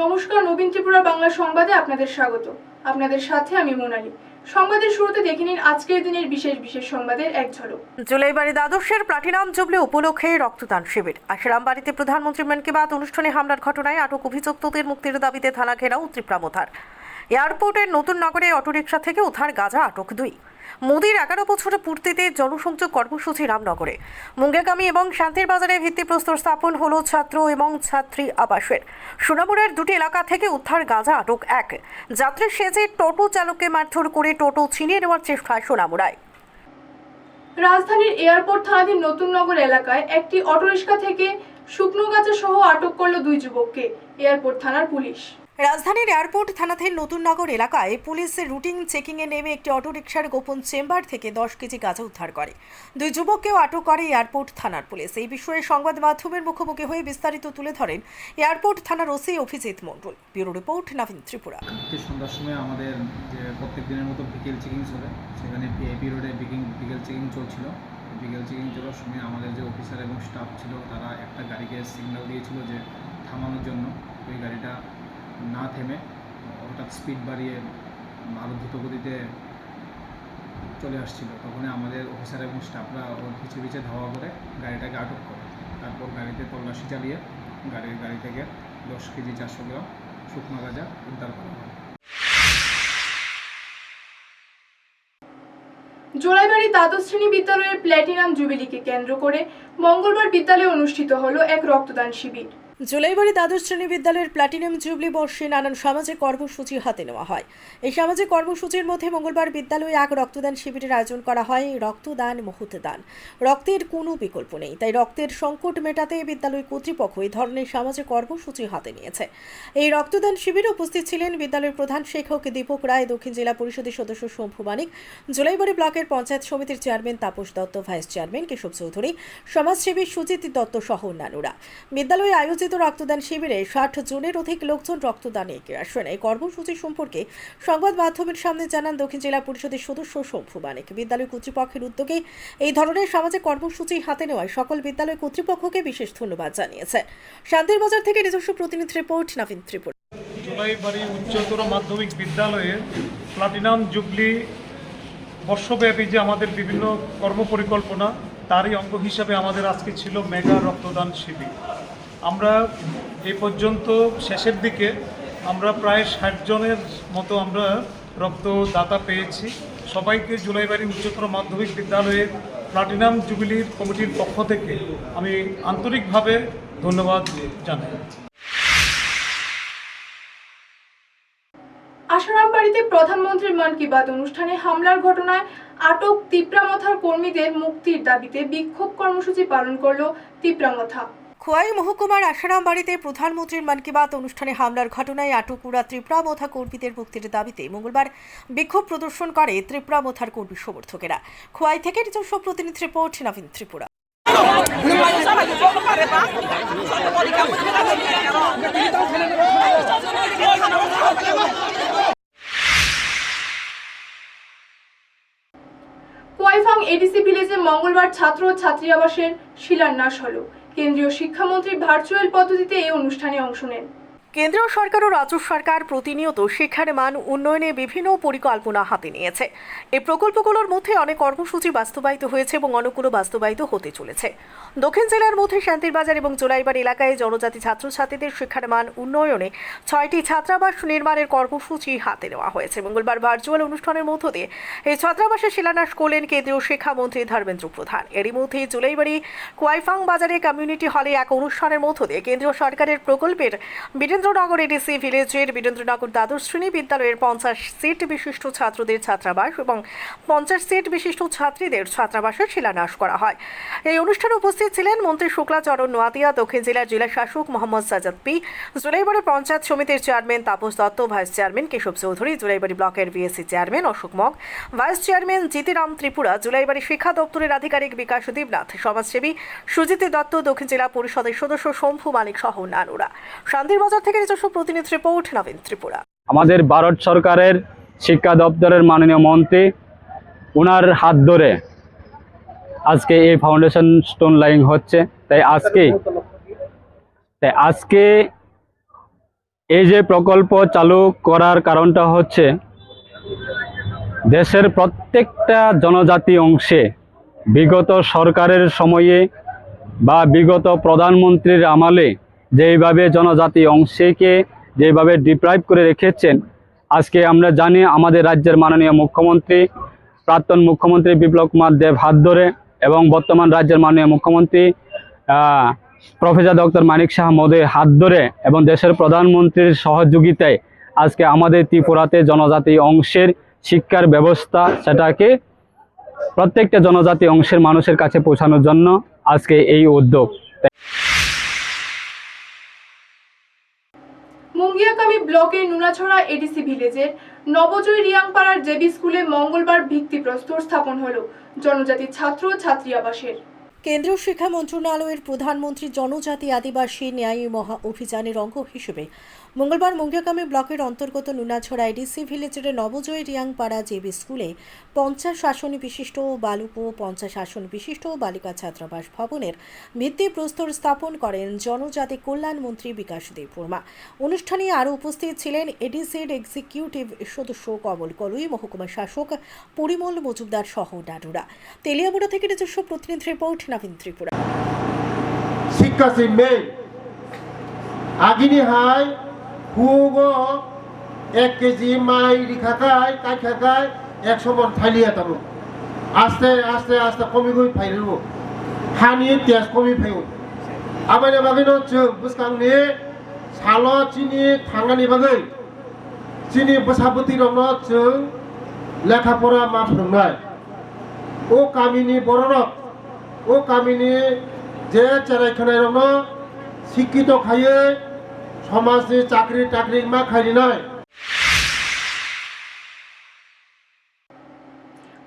নমস্কার, নবীন ত্রিপুরা বাংলা সংবাদে আপনাদের স্বাগত। আপনাদের সাথে আমি মোনালি। সংবাদের শুরুতে দেখে নিন আজকের দিনের বিশেষ বিশেষ সংবাদের এক ঝলক। জুলাইবাড়ি দ্বাদশের প্লাটিনাম জুবলি উপলক্ষে রক্তদান শিবির। আশারাম বাড়িতে প্রধানমন্ত্রী মন কি বাত অনুষ্ঠানে হামলার ঘটনায় আটক অভিযুক্তদের মুক্তির দাবিতে থানা ঘেরাও ত্রিপ্রামথার এয়ারপোর্টের নতুন নগরে অটোরিকশা থেকে উদ্ধার গাজা আটক দুই। মোদির এগারো বছর পূর্তিতে জনসংযোগ কর্মসূচি রামনগরে। মুঙ্গেগামী এবং শান্তির বাজারে ভিত্তিপ্রস্তর স্থাপন হলো ছাত্র এবং ছাত্রী আবাসের। সোনামুড়ের দুটি এলাকা থেকে উদ্ধার গাঁজা আটক এক। যাত্রী সেজে টোটো চালককে মারধর করে টোটো ছিনিয়ে নেওয়ার চেষ্টায় সোনামুড়ায়। রাজধানীর এয়ারপোর্ট থানাধীন নতুন নগর এলাকায় একটি অটোরিকশা থেকে শুকনো গাছা সহ আটক করল দুই যুবককে। এয়ারপোর্ট থানার পুলিশ। রাজধানীর এয়ারপোর্ট থানাধীন নতুননগর এলাকায় পুলিশের রুটিন চেকিংয়ে নেমে একটি অটোরিকশার গোপন চেম্বার থেকে দশ কেজি গাঁজা উদ্ধার করে। দুই যুবককেও আটক করে এয়ারপোর্ট থানার পুলিশ। এই বিষয়ে সংবাদ মাধ্যমের মুখোমুখি হয়ে বিস্তারিত তুলে ধরেন এয়ারপোর্ট থানার OC Abhijit Mondal. Bureau report, Nabin Tripura. সন্ধ্যার সময় আমাদের যে প্রত্যেক দিনের মতো বিকেল চেকিং চলে সেখানে রোডে বিকেল চেকিং চলছিল। বিকেল চেকিং চলার সময় আমাদের যে অফিসার এবং স্টাফ ছিল, তারা একটা গাড়িকে সিগন্যাল দিয়েছিল যে থামানোর জন্য। ওই গাড়িটা না থেমে হঠাৎ স্পিড বাড়িয়ে আরও দ্রুত গতিতে চলে আসছিল। তখনই আমাদের অফিসার এবং স্টাফরা ওর পিছে পিছে ধাওয়া করে গাড়িটাকে আটক করে। তারপর গাড়িতে তল্লাশি চালিয়ে গাড়ির গাড়ি থেকে দশ কেজি চারশো গ্রাম শুকনো গাঁজা উদ্ধার করা হয়। জোড়াইবাড়ি দ্বাদশ শ্রেণি বিদ্যালয়ের প্ল্যাটিনাম জুবিলিকে কেন্দ্র করে মঙ্গলবার বিদ্যালয়ে অনুষ্ঠিত হলো এক রক্তদান শিবির। জুলাইবাড়ি দ্বাদশ শ্রেণি বিদ্যালয়ের প্লাটিনাম জুবলি বর্ষে নানান সামাজিক কর্মসূচি হাতে নেওয়া হয়। এই সামাজিক কর্মসূচির মধ্যে মঙ্গলবার বিদ্যালয়ে এক রক্তদান শিবিরের আয়োজন করা হয়। রক্তদান, মুহূর্তে দান। রক্তের কোনো বিকল্প নেই। তাই রক্তের সংকট মেটাতে বিদ্যালয় কর্তৃপক্ষ এই ধরনের সামাজিক কর্মসূচি হাতে নিয়েছে। এই রক্তদান শিবিরে উপস্থিত ছিলেন বিদ্যালয়ের প্রধান শিক্ষক দীপক রায়, দক্ষিণ জেলা পরিষদের সদস্য শম্ভু মানিক, জুলাইবাড়ি ব্লকের পঞ্চায়েত সমিতির chairman Tapas Dutta, vice chairman Keshab Chowdhury, সমাজসেবী সুজিত দত্ত সহ অন্যান্যরা। বিদ্যালয়ে আয়োজিত রক্তদান শিবিরে ষাট জনের অধিক লোকজন রক্তদানে এগিয়ে আসেন। এই কর্মসূচি সম্পর্কে সংবাদ মাধ্যমের সামনে জানান দক্ষিণ জেলা পরিষদের সদস্য শম্ভু মানিক। বিদ্যালয় কর্তৃপক্ষের উদ্যোগে এই ধরনের সামাজিক কর্মসূচি হাতে নেওয়ায় সকল বিদ্যালয় কর্তৃপক্ষকে বিশেষ ধন্যবাদ জানিয়েছে। শান্তির বাজার থেকে নিজস্ব প্রতিনিধি রিপোর্ট, নবীন ত্রিপুরা। জুলাইবাড়ি উচ্চতর মাধ্যমিক বিদ্যালয়ে প্লাটিনাম জুবলি বর্ষব্যাপী যে আমাদের বিভিন্ন কর্মপরিকল্পনা, তারই অঙ্গ হিসাবে আমাদের আজকে ছিল মেগা রক্তদান শিবির। আমরা এ পর্যন্ত শেষের দিকে আমরা প্রায় ষাট জনের মতো আমরা রক্তদাতা পেয়েছি। সবাইকে জুলাইবাড়ি উচ্চতর মাধ্যমিক বিদ্যালয়ের প্লাটিনাম জুবিলির কমিটির পক্ষ থেকে আমি আন্তরিকভাবে ধন্যবাদ জানাই। আসারাম বাড়িতে প্রধানমন্ত্রীর মন কি বাত অনুষ্ঠানে হামলার ঘটনায় আটক তিপ্রামথার কর্মীদের মুক্তির দাবিতে বিক্ষোভ কর্মসূচি পালন করল তিপ্রামথা। খোয়াই মহকুমার আসারাম বাড়িতে প্রধানমন্ত্রীর মন কি বাত অনুষ্ঠানে হামলার ঘটনায় আটকুড়া ত্রিপুরামথা কর্মীদের মুক্তির দাবিতে মঙ্গলবার বিক্ষোভ প্রদর্শন করে ত্রিপুরামথার কর্মী সমর্থকেরা। খোয়াই থেকে নিজস্ব প্রতিনিধি রিপোর্ট, নবীন ত্রিপুরা। কোয়াইফাং এডিসি ভিলেজে মঙ্গলবার ছাত্র ছাত্রী আবাসের শিলান্যাস হলো। কেন্দ্রীয় শিক্ষামন্ত্রী ভার্চুয়াল পদ্ধতিতে এই অনুষ্ঠানে অংশ নেন। কেন্দ্রীয় সরকার ও রাজ্য সরকার প্রতিনিয়ত শিক্ষার মান উন্নয়নে বিভিন্ন পরিকল্পনা হাতে নিয়েছে। এই প্রকল্পগুলোর মধ্যে অনেক কর্মসূচি বাস্তবায়িত হয়েছে এবং অনেকগুলো বাস্তবায়িত হতে চলেছে। দক্ষিণ জেলার মধ্যে শান্তিরবাজার এবং জোলাইবার এলাকায় জনজাতি ছাত্রছাত্রীদের শিক্ষার মান উন্নয়নে ছয়টি ছাত্রাবাস নির্মাণের কর্মসূচি হাতে নেওয়া হয়েছে। মঙ্গলবার ভার্চুয়াল অনুষ্ঠানের মধ্য দিয়ে এই ছাত্রাবাসের শিলান্যাস করলেন কেন্দ্রীয় শিক্ষামন্ত্রী ধর্মেন্দ্র প্রধান। এরই মধ্যে জুলাইবাড়ি কোয়াইফাং বাজারে কমিউনিটি হলে এক অনুষ্ঠানের মধ্য দিয়ে কেন্দ্রীয় সরকারের প্রকল্পের বীরেন্দ্রনগর এডিসি ভিলেজের বীরেন্দ্রনগর দ্বাদশ শ্রেণি বিদ্যালয়ের পঞ্চাশ সিট বিশিষ্ট ছাত্রদের ছাত্রাবাস এবং পঞ্চাশ সিট বিশিষ্ট ছাত্রীদের ছাত্রাবাসের শিলান্যাস করা হয়। এই অনুষ্ঠানে উপস্থিত ছিলেন মন্ত্রী শুক্লাচরণ নোয়াতিয়া, দক্ষিণ জেলার জেলা শাসক মোহাম্মদ সাজাদ পি, জুলাইবাড়ি পঞ্চায়েত সমিতির chairman Tapas Dutta, vice chairman Keshab Chowdhury, Julaibari ব্লকের BSC chairman Ashok Mog, vice chairman Jitiram Tripura, Julaibari শিক্ষা দপ্তরের আধিকারিক বিকাশ দেবনাথ, সমাজসেবী সুজিত দত্ত, দক্ষিণ জেলা পরিষদের সদস্য শম্ভু মালিক সহ অন্যান্যরা। শান্তিরবাজার থেকে নিজস্ব প্রতিনিধি রিপোর্ট নবীন ত্রিপুরা। আমাদের ভারত সরকারের শিক্ষা দপ্তরের মাননীয় মন্ত্রী ওনার হাত ধরে আজকে এই ফাউন্ডেশন স্টোন লাইং হচ্ছে। তাই আজকে তাই আজকে এই যে প্রকল্প চালু করার কারণটা হচ্ছে, দেশের প্রত্যেকটা জনজাতি অংশে বিগত সরকারের সময়ে বা বিগত প্রধানমন্ত্রীর আমলে যেইভাবে জনজাতি অংশকে যেভাবে ডিপ্রাইভ করে রেখেছেন, আজকে আমরা জানি আমাদের রাজ্যের মাননীয় মুখ্যমন্ত্রী, প্রাক্তন মুখ্যমন্ত্রী বিপ্লব কুমার দেব হাত ধরে এবং বর্তমান রাজ্যের মাননীয় মুখ্যমন্ত্রী প্রফেসর ডক্টর মানিক শাহ মোদীর হাত ধরে এবং দেশের প্রধানমন্ত্রীর সহযোগিতায় আজকে আমাদের ত্রিপুরাতে জনজাতি অংশের শিক্ষার ব্যবস্থা সেটাকে প্রত্যেকটা জনজাতি অংশের মানুষের কাছে পৌঁছানোর জন্য আজকে এই উদ্যোগ। মুঙ্গিয়াকামি ব্লকের নুনাছড়া এডিসি ভিলেজের নবজয় রিয়াংপাড়ার জেবি স্কুলে মঙ্গলবার ভিত্তিপ্রস্তর স্থাপন হল, জনজাতি ছাত্র ছাত্রী আবাসের কেন্দ্রীয় শিক্ষা মন্ত্রণালয়ের প্রধানমন্ত্রী জনজাতি আদিবাসী ন্যায় মহা অভিযানের অঙ্গ হিসেবে মঙ্গলবার মঙ্গিয়াকামী ব্লকের অন্তর্গত নুনাছড়া এডিসি ভিলেজের নবজয় রিয়াংপাড়া জেবি স্কুলে পঞ্চাশ আসন বিশিষ্ট ও পঞ্চাশ আসন বিশিষ্ট বালিকা ছাত্রাবাস ভবনের ভিত্তিপ্রস্তর স্থাপন করেন জনজাতি কল্যাণ মন্ত্রী বিকাশ দেববর্মা অনুষ্ঠানে আরও উপস্থিত ছিলেন এডিসির এক্সিকিউটিভ সদস্য কমল কলুই, মহকুমা শাসক পরিমল মজুমদার সহ ডাডুরা তেলিয়ামুড়া থেকে নিজস্ব প্রতিনিধি রিপোর্ট, নবীন ত্রিপুরা। শিক্ষাসি মেই আগিনি হাই কুয়োগো এক কেজি মাইরি খাকায় তাই খাকায় একশো মন ফাইলিয়া তামুক আস্তে আস্তে আস্তে কমি কমি ফাইলিব হানি তেজ কমি ফাইব আবার বাকি যোগ বুঝকাংনি সাল চিনি থাঙ্গানি বাকি চিনি বসাপতি রং যোগ লেখা পড়া ও কামিনী বড়রক ও কামিনী যে চেরাইখানায় রং শিক্ষিত খাইয়ে সমাজনি চাকরি টাকরি মা খালি নয়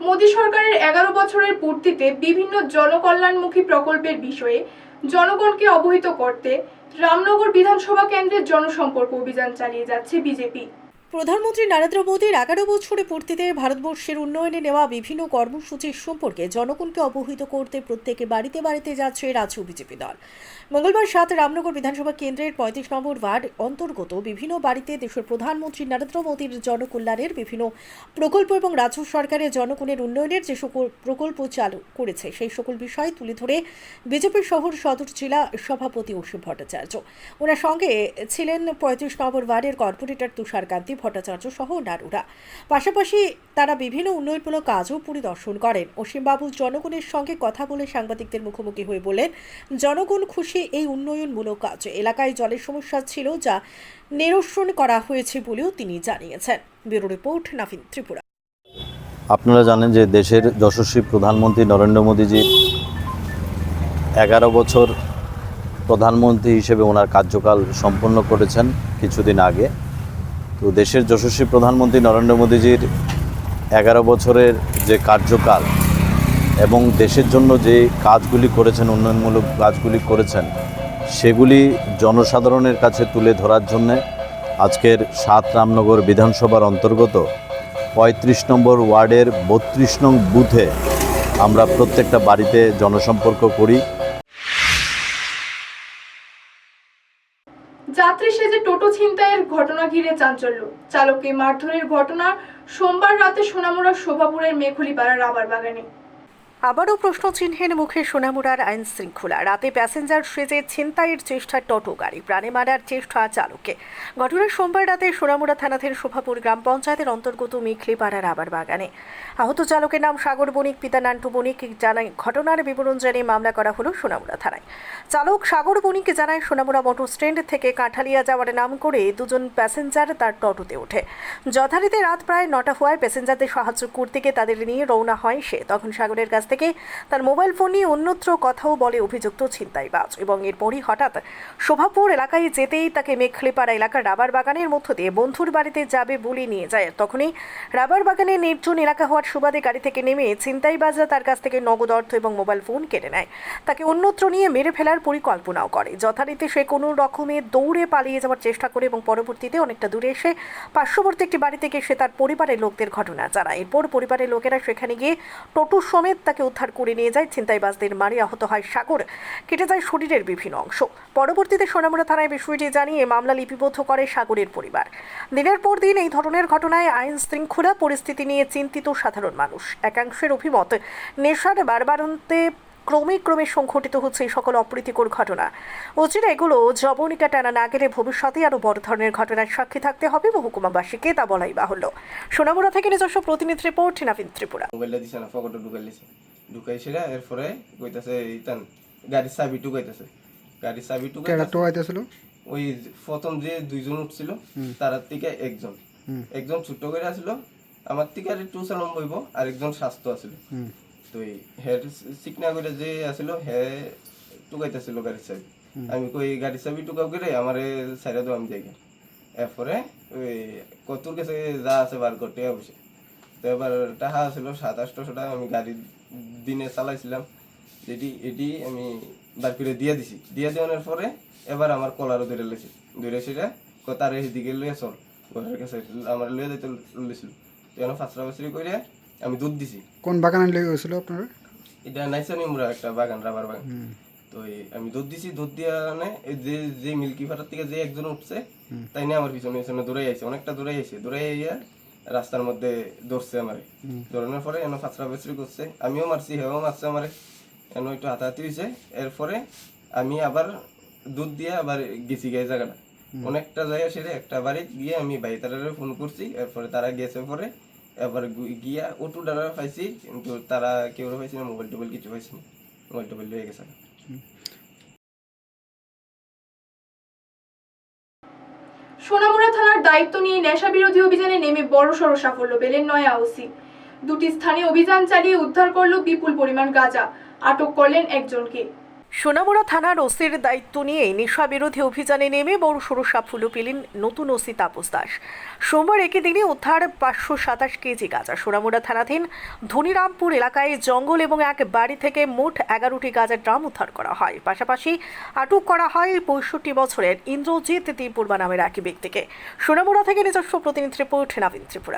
মোদী সরকারের এগারো বছরের পূর্তিতে বিভিন্ন জনকল্যাণমুখী প্রকল্পের বিষয়ে জনগণকে অবহিত করতে রামনগর বিধানসভা কেন্দ্রের জনসম্পর্ক অভিযান চালিয়ে যাচ্ছে বিজেপি। প্রধানমন্ত্রী নরেন্দ্র মোদীর এগারো বছরে পূর্তিতে ভারতবর্ষের উন্নয়নে নেওয়া বিভিন্ন কর্মসূচির সম্পর্কে জনগণকে অবহিত করতে প্রত্যেকে বাড়িতে বাড়িতে যাচ্ছে রাজ্য বিজেপি দল। মঙ্গলবার সাত রামনগর বিধানসভা কেন্দ্রের পঁয়ত্রিশ নম্বর ওয়ার্ড অন্তর্গত বিভিন্ন বাড়িতে দেশের প্রধানমন্ত্রী নরেন্দ্র মোদীর জনকল্যাণের বিভিন্ন প্রকল্প এবং রাজ্য সরকারের জনগণের উন্নয়নের যে সকল প্রকল্প চালু করেছে, সেই সকল বিষয় তুলে ধরে বিজেপির শহর সদর জেলা সভাপতি অসীম ভট্টাচার্য। ওনার সঙ্গে ছিলেন পঁয়ত্রিশ নম্বর ওয়ার্ডের কর্পোরেটর তুষারকান্তি ভট্টাচার্য সহ নারুরা। পাশাপাশি তারা বিভিন্ন উন্নয়নমূলক কাজও পরিদর্শন করেন। অসীমবাবু জনগণের সঙ্গে কথা বলে সাংবাদিকদের মুখোমুখি হয়ে বলেন, জনগণ খুশি এই উন্নয়নমূলক কাজ। এলাকায় জলের সমস্যা ছিল যা নিরসন করা হয়েছে বলেও তিনি জানিয়েছেন। Bureau report, Nafin Tripura. আপনারা জানেন যে দেশের যশস্বী প্রধানমন্ত্রী নরেন্দ্র মোদীজি এগারো বছর প্রধানমন্ত্রী হিসেবে ওনার কার্যকাল সম্পন্ন করেছেন কিছুদিন আগে। তো দেশের যশস্বী প্রধানমন্ত্রী নরেন্দ্র মোদীজির এগারো বছরের যে কার্যকাল এবং দেশের জন্য যে কাজগুলি করেছেন, উন্নয়নমূলক কাজগুলি করেছেন, সেগুলি জনসাধারণের কাছে তুলে ধরার জন্যে আজকের সাত রামনগর বিধানসভার অন্তর্গত পঁয়ত্রিশ নম্বর ওয়ার্ডের বত্রিশ নং বুথে আমরা প্রত্যেকটা বাড়িতে জনসম্পর্ক করি। টোটো ছিনতাইয়ের ঘটনা ঘিরে চাঞ্চল্য। চালককে মারধরের ঘটনা সোমবার রাতে সোনামুড়া শোভাপুরের মেখুলিপাড়া রাবার বাগানে। আবারও প্রশ্ন চিহ্নের মুখে সোনামুড়ার আইন শৃঙ্খলা। রাতে প্যাসেঞ্জার সেজে ছিনতাইয়ের চেষ্টা টোটো গাড়ি, প্রাণে মারার চেষ্টা চালককে। ঘটনা সোমবার রাতে সোনামুড়া থানাধীন শোভাপুর গ্রাম পঞ্চায়েতের অন্তর্গত মিখলিপাড়া রাবার বাগানে। আহত চালকের নাম সাগর বণিক পিতা নান্টু বণিক জানায় ঘটনার বিবরণ জানিয়ে মামলা করা হলো সোনামুড়া থানায়। চালক সাগর বণিক জানায় সোনামুড়া মোটর স্ট্যান্ড থেকে কাঁঠালিয়া যাওয়ার নাম করে দুজন প্যাসেঞ্জার তার টোটোতে ওঠে। যথারীতি রাত প্রায় নটা হওয়ায় প্যাসেঞ্জারদের সাহায্য করতে গিয়ে তাদের নিয়ে রওনা হয় সে। তখন সাগরের কাছ থেকে তার মোবাইল ফোন নিয়ে অন্যত্র কথাও বলে অভিযুক্ত ছিনতাইবাজ। এবং এরপরই হঠাৎ শোভাপুর এলাকায় যেতেই তাকে মেখলিপাড়া এলাকার রাবার বাগানের মধ্য দিয়ে বন্ধুর বাড়িতে যাবে বলে নিয়ে যায়। তখনই রাবার বাগানের নির্জন এলাকা হওয়ার সুবাদে গাড়ি থেকে নেমে ছিনতাইবাজরা তার কাছ থেকে নগদ অর্থ এবং মোবাইল ফোন কেড়ে নেয়। তাকে অন্যত্র নিয়ে মেরে ফেলার পরিকল্পনাও করে। যথারীতি সে কোনো রকমে দৌড়ে পালিয়ে যাওয়ার চেষ্টা করে এবং পরবর্তীতে অনেকটা দূরে এসে পার্শ্ববর্তী একটি বাড়ি থেকে সে তার পরিবারের লোকদের ঘটনা জানায়। এরপর পরিবারের লোকেরা সেখানে গিয়ে টোটো সমেত তাকে তাকে উদ্ধার করে নিয়ে যায় ছিনতাইবাজদের মারি, আহত হয় সাগর। কেটে যায় শরীরের বিভিন্ন অংশ। পরবর্তীতে সোনামুড়া থানায় বিষয়টি জানিয়ে মামলা লিপিবদ্ধ করে সাগরের পরিবার। দিনের পর দিন এই ধরনের ঘটনায় আইন শৃঙ্খলা, পরিস্থিতি নিয়ে চিন্তিত সাধারণ মানুষ। একাংশের অভিমত, নেশার বারবারন্তে ক্রমে ক্রমে সংঘটিত হচ্ছে এই সকল অপ্রীতিকর ঘটনা। অচিরে এগুলো জবনিকা টানা না গেলে ভবিষ্যতে আরও বড় ধরনের ঘটনার সাক্ষী থাকতে হবে মহকুমাবাসীকে তা বলাই বাহুল্য। সোনামুড়া থেকে নিজস্ব প্রতিনিধি রিপোর্ট নাবিন ত্রিপুরা। মোবাইলটা দিছে না পকেটে ঢুকাইলিছে ঢুকাইছিলা এরপরে কইতাছে ইতান গাড়ির চাবি টুকাইতেছে গাড়ির চাবি কেডা ওই প্রথম যে দুইজন উঠছিল তার থেকে একজন। একজন ছোট করে আসলো আমার থেকে আর একটু সালাম বইব আর একজন স্বাস্থ্য আছিল তো এই হের চিকনা করে যে আসলো হে টুকাইতেছিল গাড়ির চাবি আমি কই গাড়ির চাবি টুকাও করে? আমারে সাইডে দাও আমি এরপরে ওই কতুর কাছে যা আছে বার করতে অবশ্য তো এবার টাকা ছিল সাত আটশো টাকা আমি গাড়ি দিনে চালাইছিলাম। যেটি এটি আমি বার করে দিয়ে দিছি। দিয়ে দেওয়ানোর পরে এবার আমার কলারও ধরে লেছি ধরে সেটা তার এদিকে লইয়া চল। ঘরের কাছে আমার লইয়া যেতে লইছিল। তখন ফাঁসরা ফাঁসরি করে আমি দুধ দিছি। কোন বাগানে লেগে গেছিল আপনারা? এটা নাইসানি মুরা একটা বাগান রাবার বাগান। তো আমি দুধ দিছি দুধ দিয়া মানে এই যে যে মিল্কি ফাটার থেকে যে একজন উঠছে তাই নিয়ে আমার পিছনে পিছনে দৌড়াই আইছে অনেকটা দৌড়াই আইছে। দৌড়াই আইয়া রাস্তার মধ্যে ধরছে আমারে। ধরানোর পরে এনে ফাঁচরা বেচরি করছে। আমিও মারছি হেও মারছে আমারে। এনে একটু হাতাহাতি হয়েছে এরপরে আমি আবার দুধ দিয়ে আবার গেছি গায়ে জায়গাটা। অনেকটা জায়গা সেরে একটা বাড়ি গিয়ে আমি ভাই তারা ফোন করছি। এরপরে তারা গেছে পরে এবার গিয়া অটো ডারা পাইছি, কিন্তু তারা কেউ পাইছি না, মোবাইল টোবাইল কিছু পাইছি না। মোবাইল টোবাইল হয়ে গেছে। সোনামুড়া থানার দায়িত্ব নিয়ে নেশা বিরোধী অভিযানে নেমে বড় বড়সড় সাফল্য পেলেন নয়া ওসি। দুটি স্থানে অভিযান চালিয়ে উদ্ধার করল বিপুল পরিমাণ গাঁজা। আটক করলেন একজনকে। সোনামুড়া থানার ওসির দায়িত্ব নিয়ে নেশা বিরোধী অভিযানে নেমে বড় সড়ো সাফল্য পেলেন নতুন ওসি তাপস দাস। সোমবার একই দিনে উদ্ধার পাঁচশো সাতাশ কেজি গাঁজা। সোনামুড়া থানাধীন ধনিরামপুর এলাকায় জঙ্গল এবং এক বাড়ি থেকে মোট এগারোটি গাঁজার ড্রাম উদ্ধার করা হয়। পাশাপাশি আটক করা হয় পঁয়ষট্টি বছরের ইন্দ্রজিৎ ত্রিপুর্বা নামের একই ব্যক্তিকে। সোনামুড়া থেকে নিজস্ব প্রতিনিধি রিপোর্ট, নাবিন ত্রিপুরা।